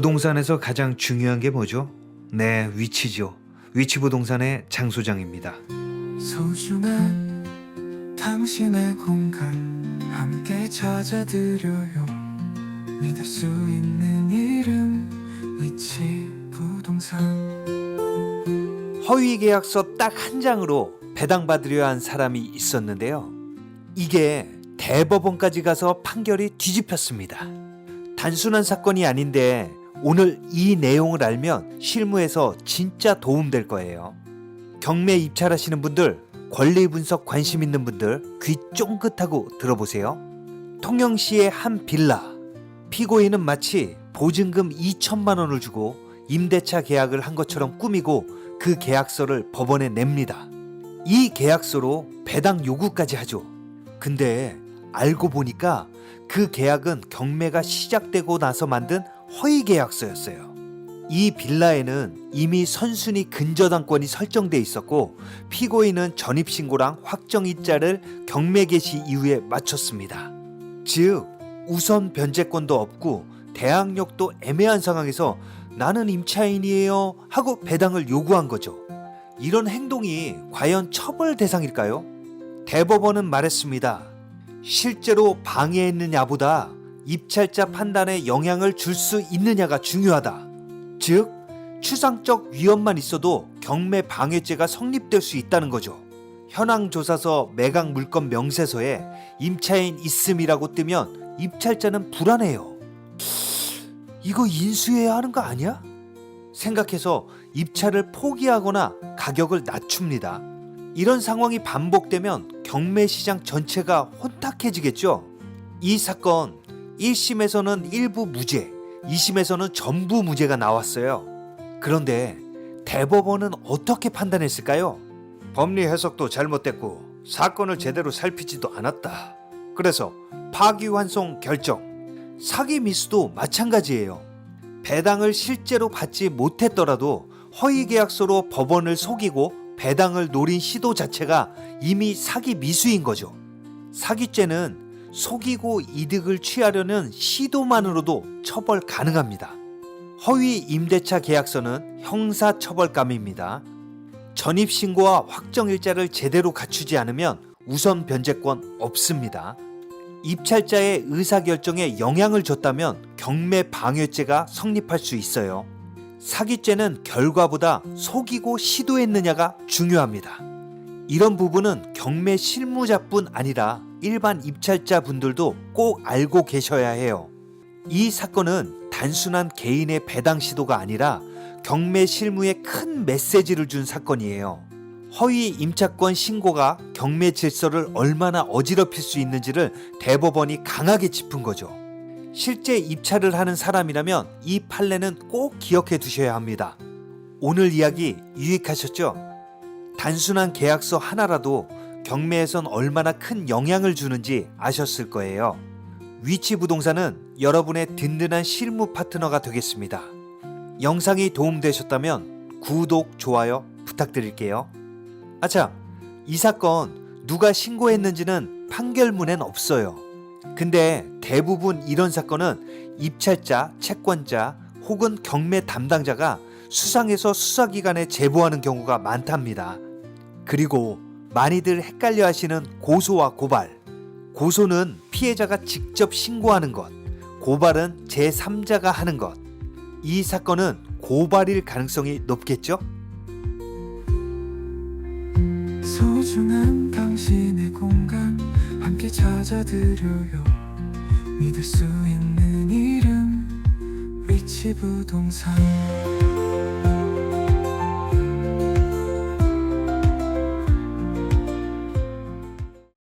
부동산에서 가장 중요한 게 뭐죠? 네, 위치죠. 위치 부동산의 장 소장입니다. 소중한 당신의 공간 함께 찾아드려요 믿을 수 있는 이름 위치 부동산 허위 계약서 딱 한 장으로 배당받으려 한 사람이 있었는데요. 이게 대법원까지 가서 판결이 뒤집혔습니다. 단순한 사건이 아닌데 오늘 이 내용을 알면 실무에서 진짜 도움될 거예요. 경매 입찰하시는 분들, 권리 분석 관심 있는 분들 귀 쫑긋하고 들어보세요. 통영시의 한 빌라. 피고인은 마치 보증금 2천만 원을 주고 임대차 계약을 한 것처럼 꾸미고 그 계약서를 법원에 냅니다. 이 계약서로 배당 요구까지 하죠. 근데 알고 보니까 그 계약은 경매가 시작되고 나서 만든 허위 계약서였어요. 이 빌라에는 이미 선순위 근저당권이 설정돼 있었고 피고인은 전입신고랑 확정일자를 경매 개시 이후에 마쳤습니다. 즉 우선 변제권도 없고 대항력도 애매한 상황에서 나는 임차인이에요 하고 배당을 요구한 거죠. 이런 행동이 과연 처벌 대상일까요? 대법원은 말했습니다. 실제로 방해했느냐보다 입찰자 판단에 영향을 줄 수 있느냐가 중요하다. 즉, 추상적 위험만 있어도 경매 방해죄가 성립될 수 있다는 거죠. 현황 조사서 매각 물건 명세서에 임차인 있음이라고 뜨면 입찰자는 불안해요. 이거 인수해야 하는 거 아니야? 생각해서 입찰을 포기하거나 가격을 낮춥니다. 이런 상황이 반복되면 경매 시장 전체가 혼탁해지겠죠. 이 사건 1심에서는 일부 무죄, 2심에서는 전부 무죄가 나왔어요. 그런데 대법원은 어떻게 판단했을까요? 법리 해석도 잘못됐고 사건을 제대로 살피지도 않았다. 그래서 파기환송 결정. 사기 미수도 마찬가지예요. 배당을 실제로 받지 못했더라도 허위 계약서로 법원을 속이고 배당을 노린 시도 자체가 이미 사기 미수인 거죠. 사기죄는 속이고 이득을 취하려는 시도만으로도 처벌 가능합니다. 허위 임대차 계약서는 형사 처벌감입니다. 전입 신고와 확정 일자를 제대로 갖추지 않으면 우선 변제권 없습니다. 입찰자의 의사결정에 영향을 줬다면 경매 방해죄가 성립할 수 있어요. 사기죄는 결과보다 속이고 시도했느냐가 중요합니다. 이런 부분은 경매 실무자뿐 아니라 일반 입찰자 분들도 꼭 알고 계셔야 해요. 이 사건은 단순한 개인의 배당 시도가 아니라 경매 실무에 큰 메시지를 준 사건이에요. 허위 임차권 신고가 경매 질서를 얼마나 어지럽힐 수 있는지를 대법원이 강하게 짚은 거죠. 실제 입찰을 하는 사람이라면 이 판례는 꼭 기억해 두셔야 합니다. 오늘 이야기 유익하셨죠? 단순한 계약서 하나라도 경매에선 얼마나 큰 영향을 주는지 아셨을 거예요. 위치 부동산은 여러분의 든든한 실무 파트너가 되겠습니다. 영상이 도움되셨다면 구독, 좋아요 부탁드릴게요. 아참, 이 사건 누가 신고했는지는 판결문엔 없어요. 근데 대부분 이런 사건은 입찰자, 채권자 혹은 경매 담당자가 수상해서 수사기관에 제보하는 경우가 많답니다. 그리고 많이들 헷갈려 하시는 고소와 고발. 고소는 피해자가 직접 신고하는 것, 고발은 제3자가 하는 것. 이 사건은 고발일 가능성이 높겠죠? 소중한 당신의 공간 함께 찾아드려요 믿을 수 있는 이름 위치 부동산